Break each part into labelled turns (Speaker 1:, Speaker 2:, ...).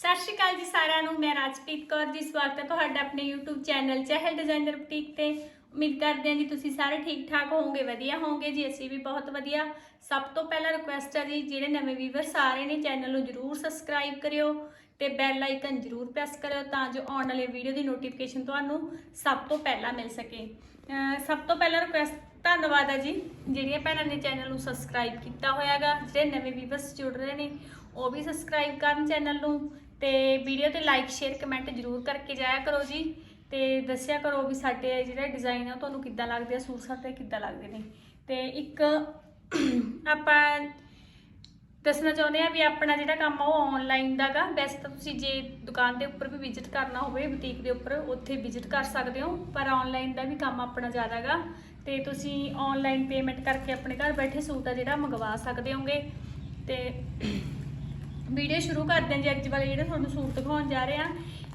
Speaker 1: ਸਤਿ ਸ਼੍ਰੀ ਅਕਾਲ ਜੀ ਸਾਰਿਆਂ ਨੂੰ, ਮੈਂ ਰਾਜਪ੍ਰੀਤ ਕੌਰ ਜੀ, ਸਵਾਗਤ ਹੈ ਤੁਹਾਡਾ ਆਪਣੇ YouTube channel Chahal designer boutique ਤੇ। ਉਮੀਦ ਕਰਦੇ ਹਾਂ ਜੀ ਤੁਸੀਂ ਸਾਰੇ ਠੀਕ ਠਾਕ ਹੋਵੋਗੇ, ਵਧੀਆ ਹੋਵੋਗੇ ਜੀ, ਅਸੀਂ ਵੀ ਬਹੁਤ ਵਧੀਆ। ਸਭ ਤੋਂ ਪਹਿਲਾਂ ਰਿਕੁਐਸਟ ਹੈ ਜੀ, ਜਿਹੜੇ ਨਵੇਂ ਵੀਵਰਸ ਆ ਰਹੇ ਨੇ ਚੈਨਲ ਨੂੰ ਜਰੂਰ ਸਬਸਕ੍ਰਾਈਬ ਕਰਿਓ ਤੇ ਬੈਲ ਆਈਕਨ ਜਰੂਰ ਪ੍ਰੈਸ ਕਰਿਓ ਤਾਂ ਜੋ ਆਉਣ ਵਾਲੇ ਵੀਡੀਓ ਦੀ ਨੋਟੀਫਿਕੇਸ਼ਨ ਤੁਹਾਨੂੰ ਸਭ ਤੋਂ ਪਹਿਲਾਂ ਮਿਲ ਸਕੇ। ਸਭ ਤੋਂ ਪਹਿਲਾਂ ਰਿਕੁਐਸਟ ਧੰਨਵਾਦ ਹੈ ਜੀ, ਜਿਹੜੀਆਂ ਭੈਣਾਂ ਨੇ ਚੈਨਲ ਨੂੰ ਸਬਸਕ੍ਰਾਈਬ ਕੀਤਾ ਹੋਇਆਗਾ, ਜਿਹੜੇ ਨਵੇਂ ਵੀਵਰਸ ਜੁੜ ਰਹੇ ਨੇ, ਉਹ ਵੀ ਸਬਸਕ੍ਰਾਈਬ ਕਰਨ ਚੈਨਲ ਨੂੰ ਤੇ ਵੀਡੀਓ ਤੇ ਲਾਈਕ ਸ਼ੇਅਰ ਕਮੈਂਟ ਜਰੂਰ ਕਰਕੇ ਜਾਇਆ ਕਰੋ ਜੀ ਤੇ ਦੱਸਿਆ ਕਰੋ ਵੀ ਸਾਡੇ ਜਿਹੜੇ ਡਿਜ਼ਾਈਨ ਆ ਉਹ ਤੁਹਾਨੂੰ ਕਿੱਦਾਂ ਲੱਗਦੇ ਆ, ਸੂਟ ਸਾਡੇ ਕਿੱਦਾਂ ਲੱਗਦੇ ਨੇ। ਤੇ ਇੱਕ ਆਪਾਂ ਦੱਸਣਾ ਚਾਹੁੰਦੇ ਆ ਵੀ ਆਪਣਾ ਜਿਹੜਾ ਕੰਮ ਆ ਉਹ ਆਨਲਾਈਨ ਦਾਗਾ ਵੈਸੇ ਤਾਂ ਤੁਸੀਂ ਜੇ ਦੁਕਾਨ ਦੇ ਉੱਪਰ ਵੀ ਵਿਜ਼ਿਟ ਕਰਨਾ ਹੋਵੇ ਬੁਟੀਕ ਦੇ ਉੱਪਰ, ਉੱਥੇ ਵਿਜ਼ਿਟ ਕਰ ਸਕਦੇ ਹੋ, ਪਰ ਆਨਲਾਈਨ ਦਾ ਵੀ ਕੰਮ ਆਪਣਾ ਜ਼ਿਆਦਾਗਾ ਤੇ ਤੁਸੀਂ ਆਨਲਾਈਨ ਪੇਮੈਂਟ ਕਰਕੇ ਆਪਣੇ ਘਰ ਬੈਠੇ ਸੂਟ ਆ ਜਿਹੜਾ ਮੰਗਵਾ ਸਕਦੇ ਹੋਗੇ। ਤੇ ਵੀਡੀਓ ਸ਼ੁਰੂ ਕਰਦੇ ਹਾਂ ਜੀ, ਅੱਜ ਵਾਲੇ ਜਿਹੜੇ ਤੁਹਾਨੂੰ ਸੂਟ ਦਿਖਾਉਣ ਜਾ ਰਹੇ ਆ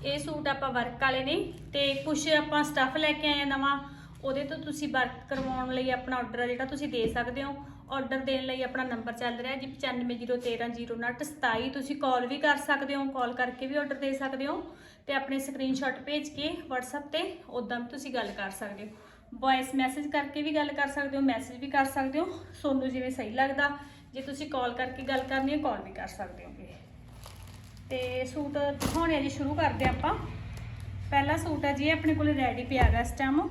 Speaker 1: ਇਹ ਸੂਟ ਆਪਾਂ ਵਰਕ ਵਾਲੇ ਨੇ ਤੇ ਕੁਝ ਆਪਾਂ ਸਟੱਫ ਲੈ ਕੇ ਆਏ ਆ ਨਵਾਂ। ਉਹਦੇ ਤੋਂ ਤੁਸੀਂ ਵਰਕ ਕਰਵਾਉਣ ਲਈ ਆਪਣਾ ਆਰਡਰ ਆ ਜਿਹੜਾ ਤੁਸੀਂ ਦੇ ਸਕਦੇ ਹੋ। ਆਰਡਰ ਦੇਣ ਲਈ ਆਪਣਾ ਨੰਬਰ ਚੱਲ ਰਿਹਾ ਜੀ 9501300927 ਤੁਸੀਂ ਕਾਲ ਵੀ ਕਰ ਸਕਦੇ ਹੋ ਕਾਲ ਕਰਕੇ ਵੀ ਆਰਡਰ ਦੇ ਸਕਦੇ ਹੋ ਤੇ ਆਪਣੇ ਸਕਰੀਨਸ਼ਾਟ ਭੇਜ ਕੇ WhatsApp ਤੇ ਉਦਾਂ ਵੀ ਤੁਸੀਂ ਗੱਲ ਕਰ ਸਕਦੇ ਹੋ। ਵੌਇਸ ਮੈਸੇਜ ਕਰਕੇ ਵੀ ਗੱਲ ਕਰ ਸਕਦੇ ਹੋ ਮੈਸੇਜ ਵੀ ਕਰ ਸਕਦੇ ਹੋ। ਤੁਹਾਨੂੰ ਜਿਵੇਂ ਸਹੀ ਲੱਗਦਾ ਜੇ ਤੁਸੀਂ ਕਾਲ ਕਰਕੇ ਗੱਲ ਕਰਨੀ ਹੈ ਕਾਲ ਵੀ ਕਰ ਸਕਦੇ ਹੋਗੇ ਤੇ ਸੂਟ ਦਿਖਾਉਣੇ ਆ ਜੀ, ਸ਼ੁਰੂ ਕਰਦੇ ਹਾਂ ਆਪਾਂ। ਪਹਿਲਾ ਸੂਟ ਹੈ ਜੀ, ਇਹ ਆਪਣੇ ਕੋਲ ਰੈਡੀ ਪਿਆ ਹੈਗਾ ਇਸ ਟਾਈਮ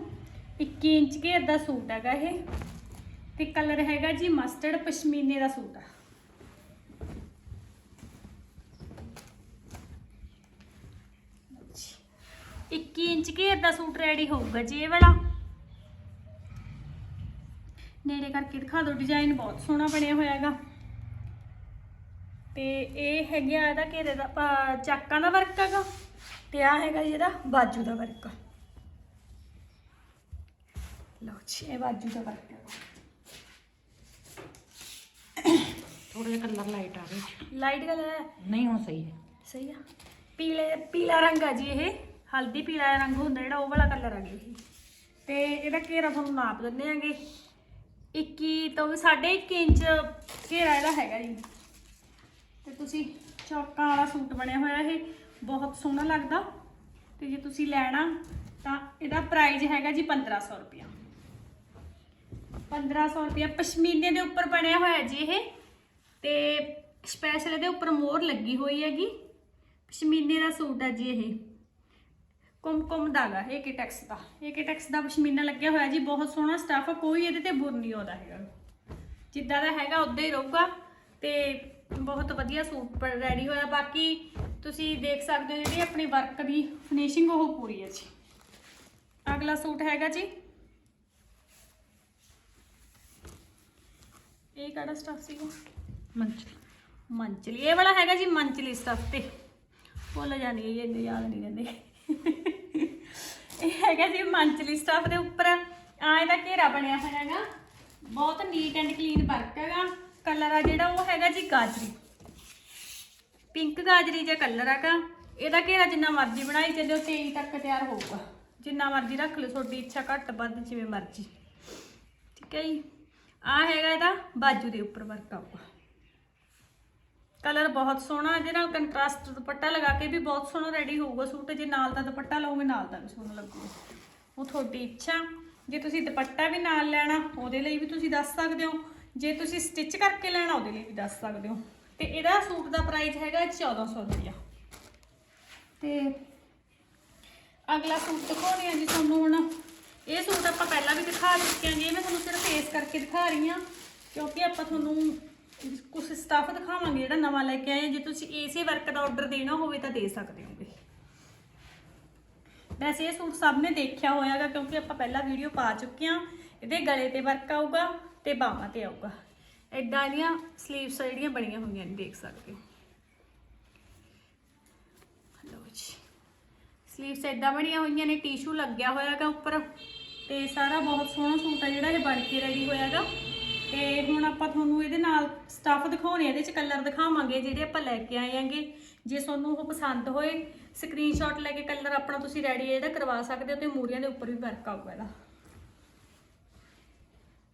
Speaker 1: 21 ਇੰਚ ਘੇਰ ਦਾ ਸੂਟ ਹੈਗਾ ਇਹ। ਤੇ ਕਲਰ ਹੈਗਾ ਜੀ ਮਸਟਰਡ ਪਸ਼ਮੀਨੇ ਦਾ ਸੂਟ ਆ। ਅੱਛਾ। 21 ਇੰਚ ਘੇਰ ਦਾ ਸੂਟ ਰੈਡੀ ਹੋਊਗਾ ਜੀ ਇਹ ਵਾਲਾ। ਕਰਕੇ ਦਿਖਾ ਦਿਓ ਡਿਜ਼ਾਈਨ ਬਹੁਤ ਸੋਹਣਾ ਬਣਿਆ ਹੋਇਆ ਹੈਗਾ। ਤੇ ਇਹ ਹੈਗਾ ਇਹਦਾ ਘੇਰੇ ਦਾ ਚਾਕਾਂ ਦਾ ਵਰਕ ਹੈਗਾ ਤੇ ਆ ਹੈਗਾ ਜੀ ਇਹਦਾ ਬਾਜੂ ਦਾ ਵਰਕ। ਲਓ ਜੀ ਇਹ ਬਾਜੂ ਦਾ ਵਰਕ ਹੈ
Speaker 2: ਥੋੜਾ ਜਿਹਾ ਕਲਰ ਲਾਈਟ ਆ ਗਿਆ
Speaker 1: ਲਾਈਟ ਕਲਰ ਹੈ?
Speaker 2: ਨਹੀਂ ਹੁਣ ਸਹੀ ਹੈ।
Speaker 1: ਸਹੀ ਆ। ਪੀਲੇ ਪੀਲਾ ਰੰਗ ਆ ਜੀ ਇਹ। ਹਲਦੀ ਪੀਲਾ ਰੰਗ ਹੁੰਦਾ ਜਿਹੜਾ ਉਹ ਵਾਲਾ ਕਲਰ ਆ ਗਿਆ ਇਹ ਤੇ ਇਹਦਾ ਘੇਰਾ ਤੁਹਾਨੂੰ ਨਾਪ ਦਿੰਦੇ ਆਂਗੇ। 21 ਤੋਂ ਵੀ 1.5 ਇੰਚ ਘੇਰਾ ਇਹਦਾ ਹੈਗਾ ਜੀ। ਤੇ ਤੁਸੀਂ ਚੌਕਾਂ ਵਾਲਾ ਸੂਟ ਬਣਿਆ ਹੋਇਆ ਇਹ, ਬਹੁਤ ਸੋਹਣਾ ਲੱਗਦਾ। ਤੇ ਜੇ ਤੁਸੀਂ ਲੈਣਾ, ਤਾਂ ਇਹਦਾ ਪ੍ਰਾਈਸ ਹੈਗਾ ਜੀ 1500 ਰੁਪਇਆ। 1500 ਰੁਪਇਆ ਪਸ਼ਮੀਨੇ ਦੇ ਉੱਪਰ ਬਣਿਆ ਹੋਇਆ ਜੀ ਇਹ। ਤੇ ਸਪੈਸ਼ਲ ਇਹਦੇ ਉੱਪਰ ਮੋਹਰ ਲੱਗੀ ਹੋਈ ਹੈਗੀ। ਪਸ਼ਮੀਨੇ ਦਾ ਸੂਟ ਹੈ ਜੀ ਇਹ। ਕੁਮਕੁਮ ਦਾਗਾ ਇਹ ਕਿਟੈਕਸ ਦਾ। ਇਹ ਕਿਟੈਕਸ ਦਾ ਪਸ਼ਮੀਨਾ ਲੱਗਿਆ ਹੋਇਆ ਜੀ ਬਹੁਤ ਸੋਹਣਾ ਸਟੱਫ ਕੋਈ ਇਹਦੇ ਤੇ ਬੁਰ ਨਹੀਂ ਆਉਂਦਾ ਹੈਗਾ। ਜਿੱਦਾਂ ਦਾ ਹੈਗਾ ਉਦਾਂ ਹੀ ਰਹੂਗਾ ਤੇ ਬਹੁਤ ਵਧੀਆ ਸੂਟ ਰੈਡੀ ਹੋਇਆ। ਬਾਕੀ ਤੁਸੀਂ ਦੇਖ ਸਕਦੇ ਹੋ ਜਿਹੜੀ ਆਪਣੀ ਵਰਕ ਦੀ ਫਿਨਿਸ਼ਿੰਗ ਉਹ ਪੂਰੀ ਹੈ ਜੀ। ਅਗਲਾ ਸੂਟ ਹੈਗਾ ਜੀ। ਇਹ ਕਿਹੜਾ ਸਟੱਫ ਸੀਗਾ?
Speaker 2: ਮੰਚਲੀ
Speaker 1: ਮੰਚਲੀ ਇਹ ਵਾਲਾ ਹੈਗਾ ਜੀ ਮੰਚਲੀ ਸਟੱਫ ਤੇ। ਭੁੱਲ ਜਾਂਦੀ ਹੈ ਇੰਨੇ ਯਾਦ ਨਹੀਂ ਰਹਿੰਦੇ। ਇਹ ਹੈਗਾ ਜੀ ਮੰਚਲੀ ਸਟਾਫ ਦੇ ਉੱਪਰ। ਆ ਇਹਦਾ ਘੇਰਾ ਬਣਿਆ ਹੋਇਆ ਹੈਗਾ। ਬਹੁਤ ਨੀਟ ਐਂਡ ਕਲੀਨ ਵਰਕ ਹੈਗਾ। ਕਲਰ ਆ ਜਿਹੜਾ ਉਹ ਹੈਗਾ ਜੀ ਗਾਜਰੀ। ਪਿੰਕ ਗਾਜਰੀ ਜਿਹਾ ਕਲਰ ਹੈਗਾ। ਇਹਦਾ ਘੇਰਾ ਜਿੰਨਾ ਮਰਜ਼ੀ ਬਣਾਈ ਚੱਲਿਓ 23 ਤੱਕ ਤਿਆਰ ਹੋਊਗਾ। ਜਿੰਨਾ ਮਰਜ਼ੀ ਰੱਖ ਲਓ, ਤੁਹਾਡੀ ਇੱਛਾ ਘੱਟ ਵੱਧ, ਜਿਵੇਂ ਮਰਜ਼ੀ। ਠੀਕ ਹੈ ਜੀ। ਆ ਹੈਗਾ ਇਹਦਾ ਬਾਜੂ ਦੇ ਉੱਪਰ ਵਰਕ ਆਊਗਾ। ਕਲਰ ਬਹੁਤ ਸੋਹਣਾ, ਇਹਦੇ ਨਾਲ ਕੰਟਰਾਸਟ ਦੁਪੱਟਾ ਲਗਾ ਕੇ ਵੀ ਬਹੁਤ ਸੋਹਣਾ ਰੈਡੀ ਹੋਊਗਾ ਸੂਟ। ਜੇ ਨਾਲ ਦਾ ਦੁਪੱਟਾ ਲਓਗੇ ਨਾਲ ਦਾ ਵੀ ਸੋਹਣਾ ਲੱਗੂਗਾ। ਉਹ ਤੁਹਾਡੀ ਇੱਛਾ। ਜੇ ਤੁਸੀਂ ਦੁਪੱਟਾ ਵੀ ਨਾਲ ਲੈਣਾ, ਉਹਦੇ ਲਈ ਵੀ ਤੁਸੀਂ ਦੱਸ ਸਕਦੇ ਹੋ। ਜੇ ਤੁਸੀਂ ਸਟਿਚ ਕਰਕੇ ਲੈਣਾ, ਉਹਦੇ ਲਈ ਵੀ ਦੱਸ ਸਕਦੇ ਹੋ। ਤੇ ਇਹਦਾ ਸੂਟ ਦਾ ਪ੍ਰਾਈਸ ਹੈਗਾ 1400 ਰੁਪਇਆ। ਤੇ ਅਗਲਾ ਸੂਟ ਦਿਖਾਉਣੇ ਆ ਜੀ ਤੁਹਾਨੂੰ ਹੁਣ। ਇਹ ਸੂਟ ਆਪਾਂ ਪਹਿਲਾਂ ਵੀ ਦਿਖਾ ਚੁੱਕੇ ਹਾਂ ਜੀ। ਇਹ ਮੈਂ ਤੁਹਾਨੂੰ ਸਿਰਫ ਫੇਸ ਕਰਕੇ ਦਿਖਾ ਰਹੀ ਹਾਂ, ਕਿਉਂਕਿ ਆਪਾਂ ਤੁਹਾਨੂੰ ਕੁਝ ਸਟਾਫ ਦਿਖਾਵਾਂਗੇ, ਜਿਹੜਾ ਨਵਾਂ ਲੈ ਕੇ ਆਏ ਹਾਂ। ਜੇ ਤੁਸੀਂ ਇਸੇ ਵਰਕ ਦਾ ਆਰਡਰ ਦੇਣਾ ਹੋਵੇ ਤਾਂ ਦੇ ਸਕਦੇ ਹੋਗੇ। ਵੈਸੇ ਇਹ ਸੂਟ ਸਭ ਨੇ ਦੇਖਿਆ ਹੋਇਆਗਾ, ਕਿਉਂਕਿ ਆਪਾਂ ਪਹਿਲਾਂ ਵੀਡੀਓ ਪਾ ਚੁੱਕੇ ਹਾਂ। ਇਹਦੇ ਗਲੇ ਤੇ ਵਰਕ ਆਊਗਾ ਤੇ ਬਾਹਾਂ ਤੇ ਆਊਗਾ। ਐਦਾਂ ਇਹਦੀਆਂ ਸਲੀਵਸ ਜਿਹੜੀਆਂ ਬਣੀਆਂ ਹੋਈਆਂ ਨੇ, ਦੇਖ ਸਕਦੇ ਹੋ। ਲਓ ਜੀ। ਸਲੀਵਸ ਇਦਾਂ ਬਣੀਆਂ ਹੋਈਆਂ ਨੇ ਟਿਸ਼ੂ ਲੱਗਿਆ ਹੋਇਆ ਹੈਗਾ ਉੱਪਰ। ਤੇ ਸਾਰਾ ਬਹੁਤ ਸੋਹਣਾ ਸੂਟ ਹੈ ਜਿਹੜਾ ਇਹ ਬਣ ਕੇ ਰੈਡੀ ਹੋਇਆਗਾ। ਤੇ ਹੁਣ ਆਪਾਂ ਤੁਹਾਨੂੰ ਇਹਦੇ ਨਾਲ ਸਟੱਫ ਦਿਖਾਉਣੇ ਇਹਦੇ ਚ ਕਲਰ ਦਿਖਾਵਾਂਗੇ ਜਿਹੜੇ ਆਪਾਂ ਲੈ ਕੇ ਆਏ ਆਂਗੇ ਜੇ ਤੁਹਾਨੂੰ ਉਹ ਪਸੰਦ ਹੋਏ ਸਕਰੀਨਸ਼ਾਟ ਲੈ ਕੇ ਕਲਰ ਆਪਣਾ ਤੁਸੀਂ ਰੈਡੀ ਇਹਦਾ ਕਰਵਾ ਸਕਦੇ ਹੋ ਤੇ ਮੂਰੀਆਂ ਦੇ ਉੱਪਰ ਵੀ ਵਰਕ ਆਊਗਾ ਇਹਦਾ।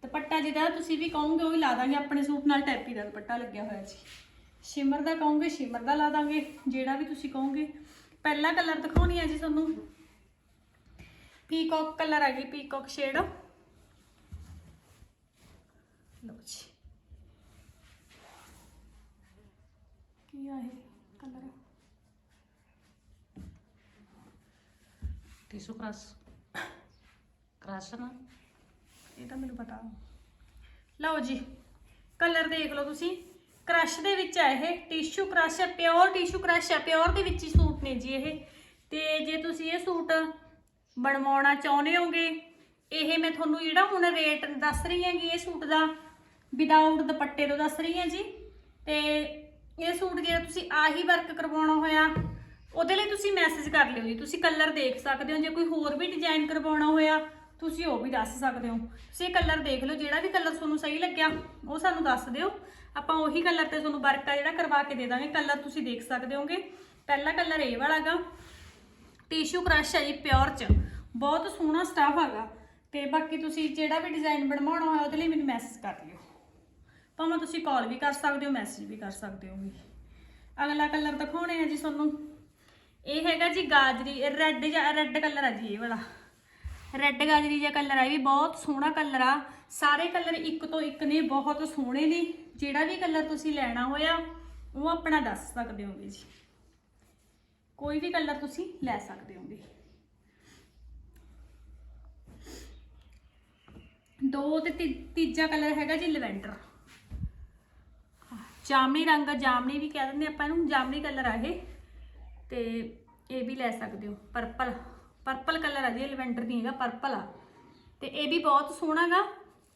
Speaker 1: ਦੁਪੱਟਾ ਜਿਹਦਾ ਤੁਸੀਂ ਵੀ ਕਹੋਗੇ, ਉਹ ਹੀ ਲਾ ਦਾਂਗੇ ਆਪਣੇ ਸੂਟ ਨਾਲ, ਟੈਪੀ ਦਾ ਦੁਪੱਟਾ ਲੱਗਿਆ ਹੋਇਆ ਜੀ। ਸ਼ਿਮਰ ਦਾ ਕਹੋਗੇ, ਸ਼ਿਮਰ ਦਾ ਲਾ ਦਾਂਗੇ, ਜਿਹੜਾ ਵੀ ਤੁਸੀਂ ਕਹੋਗੇ। ਪਹਿਲਾ ਕਲਰ ਦਿਖਾਉਣੀ ਹੈ ਜੀ ਤੁਹਾਨੂੰ। ਪੀਕੌਕ ਕਲਰ ਹੈਗੀ ਪੀਕੌਕ ਸ਼ੇਡ ਜੀ। ਕੀ ਆ ਇਹ ਕਲਰ
Speaker 2: ਟਿਸ਼ੂ ਕ੍ਰਸ਼ ਕ੍ਰਸ਼ ਨਾ?
Speaker 1: ਇਹ ਤਾਂ ਮੈਨੂੰ ਪਤਾ। ਲਓ ਜੀ ਕਲਰ ਦੇਖ ਲਓ ਤੁਸੀਂ। ਕ੍ਰਸ਼ ਦੇ ਵਿੱਚ ਆ ਇਹ। ਟਿਸ਼ੂ ਕ੍ਰਸ਼ ਹੈ ਪਿਓਰ ਟਿਸ਼ੂ ਕ੍ਰਸ਼ ਹੈ। ਪਿਓਰ ਦੇ ਵਿੱਚ ਹੀ ਸੂਟ ਨੇ ਜੀ ਇਹ। ਤੇ ਜੇ ਤੁਸੀਂ ਇਹ ਸੂਟ ਬਣਵਾਉਣਾ ਚਾਹੁੰਦੇ ਹੋਗੇ ਇਹ ਮੈਂ ਤੁਹਾਨੂੰ ਜਿਹੜਾ ਹੁਣ ਰੇਟ ਦੱਸ ਰਹੀ ਹੈਗੀ ਇਹ ਸੂਟ ਦਾ ਵਿਦਆਊਟ ਦੁਪੱਟੇ ਤੋਂ ਦੱਸ ਰਹੀ ਹਾਂ ਜੀ। ਤੇ ਇਹ ਸੂਟ ਜੇ ਤੁਸੀਂ ਆਹੀ ਵਰਕ ਕਰਵਾਉਣਾ ਹੋਇਆ, ਉਹਦੇ ਲਈ ਤੁਸੀਂ ਮੈਸੇਜ ਕਰ ਲਿਓ ਜੀ। ਤੁਸੀਂ ਕਲਰ ਦੇਖ ਸਕਦੇ ਹੋ, ਜੇ ਕੋਈ ਹੋਰ ਵੀ ਡਿਜ਼ਾਈਨ ਕਰਵਾਉਣਾ ਹੋਇਆ, ਤੁਸੀਂ ਉਹ ਵੀ ਦੱਸ ਸਕਦੇ ਹੋ। ਤੁਸੀਂ ਇਹ ਕਲਰ ਦੇਖ ਲਓ, ਜਿਹੜਾ ਵੀ ਕਲਰ ਤੁਹਾਨੂੰ ਸਹੀ ਲੱਗਿਆ, ਉਹ ਸਾਨੂੰ ਦੱਸ ਦਿਓ। ਆਪਾਂ ਉਹੀ ਕਲਰ ਤੇ ਤੁਹਾਨੂੰ ਵਰਕ ਆ ਜਿਹੜਾ ਕਰਵਾ ਕੇ ਦੇ ਦਾਂਗੇ। ਕਲਰ ਤੁਸੀਂ ਦੇਖ ਸਕਦੇ ਹੋਗੇ। ਪਹਿਲਾ ਕਲਰ ਇਹ ਵਾਲਾ ਗਾ ਟਿਸ਼ੂ ਕ੍ਰਸ਼ ਹੈ ਜੀ ਪਿਓਰ ਚ। ਬਹੁਤ ਸੋਹਣਾ ਸਟਾਫ ਹੈਗਾ। ਤੇ ਬਾਕੀ ਤੁਸੀਂ ਜਿਹੜਾ ਵੀ ਡਿਜ਼ਾਈਨ ਬਣਵਾਉਣਾ ਹੋਇਆ, ਉਹਦੇ ਲਈ ਮੈਨੂੰ ਮੈਸੇਜ ਕਰ ਲਿਓ ਭਾਵੇਂ ਤੁਸੀਂ ਕਾਲ ਵੀ ਕਰ ਸਕਦੇ ਹੋ ਮੈਸੇਜ ਵੀ ਕਰ ਸਕਦੇ ਹੋ ਵੀ। ਅਗਲਾ ਕਲਰ ਦਿਖਾਉਣੇ ਆ ਜੀ ਤੁਹਾਨੂੰ। ਇਹ ਹੈਗਾ ਜੀ ਗਾਜਰੀ ਰੈੱਡ ਜਾਂ ਰੈੱਡ ਕਲਰ ਆ ਜੀ ਇਹ ਵਾਲਾ। ਰੈੱਡ ਗਾਜਰੀ ਜਿਹਾ ਕਲਰ ਆ, ਇਹ ਵੀ ਬਹੁਤ ਸੋਹਣਾ ਕਲਰ ਆ। ਸਾਰੇ ਕਲਰ ਇੱਕ ਤੋਂ ਇੱਕ ਨੇ, ਬਹੁਤ ਸੋਹਣੇ ਨੇ। ਜਿਹੜਾ ਵੀ ਕਲਰ ਤੁਸੀਂ ਲੈਣਾ ਹੋਇਆ, ਉਹ ਆਪਣਾ ਦੱਸ ਸਕਦੇ ਹੋਗੇ ਜੀ। ਕੋਈ ਵੀ ਕਲਰ ਤੁਸੀਂ ਲੈ ਸਕਦੇ ਹੋਗੇ। ਦੋ ਤੇ ਤੀ- ਤੀਜਾ ਕਲਰ ਹੈਗਾ ਜੀ ਲਵੈਂਡਰ। ਜਾਮਨੀ ਰੰਗ ਆ, ਜਾਮਨੀ ਵੀ ਕਹਿ ਦਿੰਦੇ ਆਪਾਂ ਇਹਨੂੰ ਜਾਮਨੀ ਕਲਰ ਆ ਇਹ। ਤੇ ਇਹ ਵੀ ਲੈ ਸਕਦੇ ਹੋ ਪਰਪਲ ਪਰਪਲ ਕਲਰ ਆ ਜੀ ਲਵੈਂਡਰ ਨਹੀਂ ਹੈਗਾ ਪਰਪਲ ਆ। ਤੇ ਇਹ ਵੀ ਬਹੁਤ ਸੋਹਣਾ ਗਾ।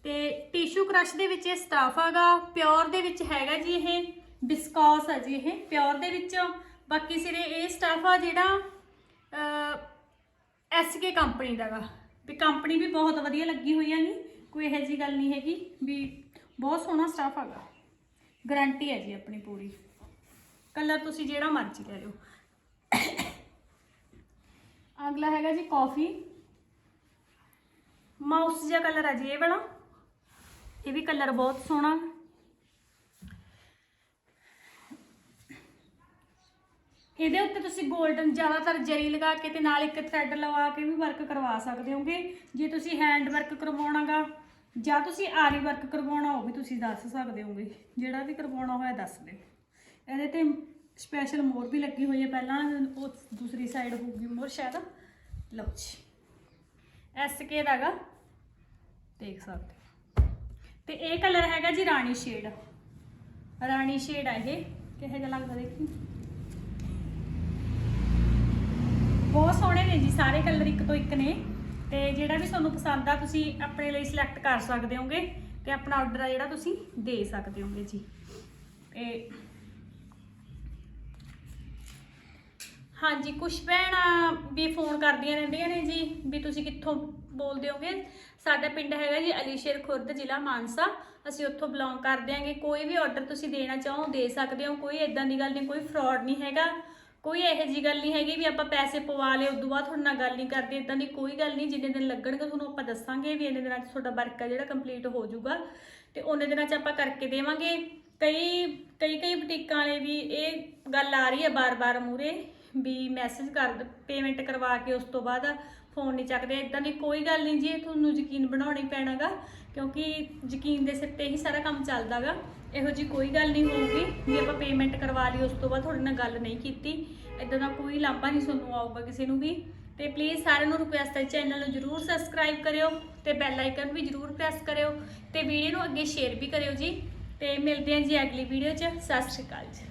Speaker 1: ਤੇ ਟਿਸ਼ੂ ਕ੍ਰਸ਼ ਦੇ ਵਿੱਚ ਇਹ ਸਟਾਫ ਹੈਗਾ ਪਿਓਰ ਦੇ ਵਿੱਚ ਹੈਗਾ ਜੀ ਇਹ ਬਿਸਕੌਸ ਆ ਜੀ ਇਹ ਪਿਓਰ ਦੇ ਵਿੱਚ। ਬਾਕੀ ਸਿਰੇ ਇਹ ਸਟਾਫ ਆ ਜਿਹੜਾ ਐਸਕੇ ਕੰਪਨੀ ਦਾ ਗਾ। ਵੀ ਕੰਪਨੀ ਵੀ ਬਹੁਤ ਵਧੀਆ ਲੱਗੀ ਹੋਈ ਹੈਗੀ ਕੋਈ ਇਹੋ ਜੀ ਗੱਲ ਨਹੀਂ ਹੈਗੀ ਵੀ ਬਹੁਤ ਸੋਹਣਾ ਸਟਾਫ ਹੈਗਾ ਗਾਰੰਟੀ ਹੈ ਜੀ ਆਪਣੀ ਪੂਰੀ। ਕਲਰ ਤੁਸੀਂ ਜਿਹੜਾ ਮਰਜ਼ੀ ਲੈ ਲਿਓ। ਅਗਲਾ ਹੈਗਾ ਜੀ ਕਾਫੀ। ਮਾਊਸ ਜਿਹਾ ਕਲਰ ਹੈ ਜੀ ਇਹ ਵਾਲਾ। ਇਹ ਵੀ ਕਲਰ ਬਹੁਤ ਸੋਹਣਾ। ਇਹਦੇ ਉੱਤੇ ਤੁਸੀਂ 골ਡਨ ਜ਼ਿਆਦਾਤਰ ਜਰੀ ਲਗਾ ਕੇ ਤੇ ਨਾਲ ਇੱਕ ਥ੍ਰੈਡ ਲਵਾ ਕੇ ਵੀ ਵਰਕ ਕਰਵਾ ਸਕਦੇ ਹੋਗੇ। ਜੇ ਤੁਸੀਂ ਹੈਂਡ ਵਰਕ ਕਰਵਾਉਣਾਗਾ ਜਾਂ ਤੁਸੀਂ ਆਰੀ ਵਰਕ ਕਰਵਾਉਣਾ ਉਹ ਵੀ ਤੁਸੀਂ ਦੱਸ ਸਕਦੇ ਹੋਗੇ। ਜਿਹੜਾ ਵੀ ਕਰਵਾਉਣਾ ਹੋਇਆ ਦੱਸ ਦਿਓ ਇਹਦੇ ਤੇ ਸਪੈਸ਼ਲ ਮੋਰ ਵੀ ਲੱਗੀ ਹੋਈ ਹੈ। ਪਹਿਲਾਂ ਉਹ ਦੂਸਰੀ ਸਾਈਡ ਹੋਊਗੀ ਮੋਰ ਸ਼ਾਇਦ। ਲਓ ਜੀ। ਐਸਕੇ ਦਾਗਾ ਦੇਖ ਸਕਦੇ ਹੋ। ਤੇ ਇਹ ਕਲਰ ਹੈਗਾ ਜੀ ਰਾਣੀ ਸ਼ੇਡ ਰਾਣੀ ਸ਼ੇਡ ਹੈ ਇਹ। ਕਿਹੋ ਜਿਹਾ ਲੱਗਦਾ ਦੇਖੀ। ਬਹੁਤ ਸੋਹਣੇ ਨੇ ਜੀ। ਸਾਰੇ ਕਲਰ ਇੱਕ ਤੋਂ ਇੱਕ ਨੇ। ਤੇ ਜਿਹੜਾ ਵੀ ਤੁਹਾਨੂੰ ਪਸੰਦ ਆ, ਤੁਸੀਂ ਆਪਣੇ ਲਈ ਸਿਲੈਕਟ ਕਰ ਸਕਦੇ ਹੋਗੇ ਤੇ ਆਪਣਾ ਆਰਡਰ ਆ ਜਿਹੜਾ ਤੁਸੀਂ ਦੇ ਸਕਦੇ ਹੋਗੇ ਜੀ। ਤੇ ਹਾਂਜੀ, ਕੁਛ ਭੈਣਾਂ ਵੀ ਫੋਨ ਕਰਦੀਆਂ ਰਹਿੰਦੀਆਂ ਨੇ ਜੀ, ਵੀ ਤੁਸੀਂ ਕਿੱਥੋਂ ਬੋਲਦੇ ਹੋਗੇ? ਸਾਡਾ ਪਿੰਡ ਹੈਗਾ ਜੀ ਅਲੀਸ਼ੇਰ ਖੁਰਦ, ਜ਼ਿਲ੍ਹਾ ਮਾਨਸਾ। ਅਸੀਂ ਉੱਥੋਂ ਬਿਲੋਂਗ ਕਰਦੇ ਆਂਗੇ ਕੋਈ ਵੀ ਆਰਡਰ ਤੁਸੀਂ ਦੇਣਾ ਚਾਹੋ, ਦੇ ਸਕਦੇ ਹੋ। ਕੋਈ ਇਦਾਂ ਦੀ ਗੱਲ ਨਹੀਂ, ਕੋਈ ਫਰਾਡ ਨਹੀਂ ਹੈਗਾ। ਕੋਈ ਇਹੋ ਜੀ ਗੱਲ ਨਹੀਂ ਹੈਗੀ ਵੀ ਆਪਾਂ ਪੈਸੇ ਪਵਾ ਲਏ, ਉਦੋਂ ਬਾਅਦ ਤੁਹਾਡੇ ਨਾਲ ਗੱਲ ਨਹੀਂ ਕਰਦੇ ਇਦਾਂ ਦੀ ਕੋਈ ਗੱਲ ਨਹੀਂ, ਜਿੰਨੇ ਦਿਨ ਲੱਗਣਗੇ ਤੁਹਾਨੂੰ ਆਪਾਂ ਦੱਸਾਂਗੇ ਵੀ ਇੰਨੇ ਦਿਨਾਂ 'ਚ ਤੁਹਾਡਾ ਵਰਕ ਆ ਜਿਹੜਾ ਕੰਪਲੀਟ ਹੋ ਜਾਊਗਾ ਤੇ ਉਹਨੇ ਦਿਨਾਂ 'ਚ ਆਪਾਂ ਕਰਕੇ ਦੇਵਾਂਗੇ। ਕਈ ਕਈ ਕਈ ਬੁਟੀਕਾਂ ਵਾਲੇ ਵੀ ਇਹ ਗੱਲ ਆ ਰਹੀ ਹੈ ਬਾਰ-ਬਾਰ ਮੂਰੇ ਵੀ ਮੈਸੇਜ ਕਰ ਪੇਮੈਂਟ ਕਰਵਾ ਕੇ ਉਸ ਤੋਂ ਬਾਅਦ ਫੋਨ ਨਹੀਂ ਚੱਕਦੇ ਇਦਾਂ ਦੀ ਕੋਈ ਗੱਲ ਨਹੀਂ ਜੀ, ਇਹ ਤੁਹਾਨੂੰ ਯਕੀਨ ਬਣਾਉਣਾ ਹੀ ਪੈਣਾਗਾ ਕਿਉਂਕਿ ਯਕੀਨ ਦੇ ਸਿਰ ਤੇ ਹੀ ਸਾਰਾ ਕੰਮ ਚੱਲਦਾਗਾ। ਇਹੋ ਜੀ ਕੋਈ ਗੱਲ ਨਹੀਂ ਹੋਊਗੀ ਵੀ ਆਪਾਂ ਪੇਮੈਂਟ ਕਰਵਾ ਲਈ, ਉਸ ਤੋਂ ਬਾਅਦ ਤੁਹਾਡੇ ਨਾਲ ਗੱਲ ਨਹੀਂ ਕੀਤੀ। ਇਦਾਂ ਦਾ ਕੋਈ ਲਾਂਭਾ ਨਹੀਂ ਤੁਹਾਨੂੰ ਆਊਗਾ ਕਿਸੇ ਨੂੰ ਵੀ। ਤੇ ਪਲੀਜ਼ ਸਾਰਿਆਂ ਨੂੰ ਰਿਕੁਐਸਟ ਹੈ ਚੈਨਲ ਨੂੰ ਜਰੂਰ ਸਬਸਕ੍ਰਾਈਬ ਕਰਿਓ ਤੇ ਬੈਲ ਆਈਕਨ ਵੀ ਜਰੂਰ ਪ੍ਰੈਸ ਕਰਿਓ ਤੇ ਵੀਡੀਓ ਨੂੰ ਅੱਗੇ ਸ਼ੇਅਰ ਵੀ ਕਰਿਓ ਜੀ। ਤੇ ਮਿਲਦੇ ਹਾਂ ਜੀ ਅਗਲੀ ਵੀਡੀਓ 'ਚ। ਸਤਿ ਸ਼੍ਰੀ ਅਕਾਲ ਜੀ।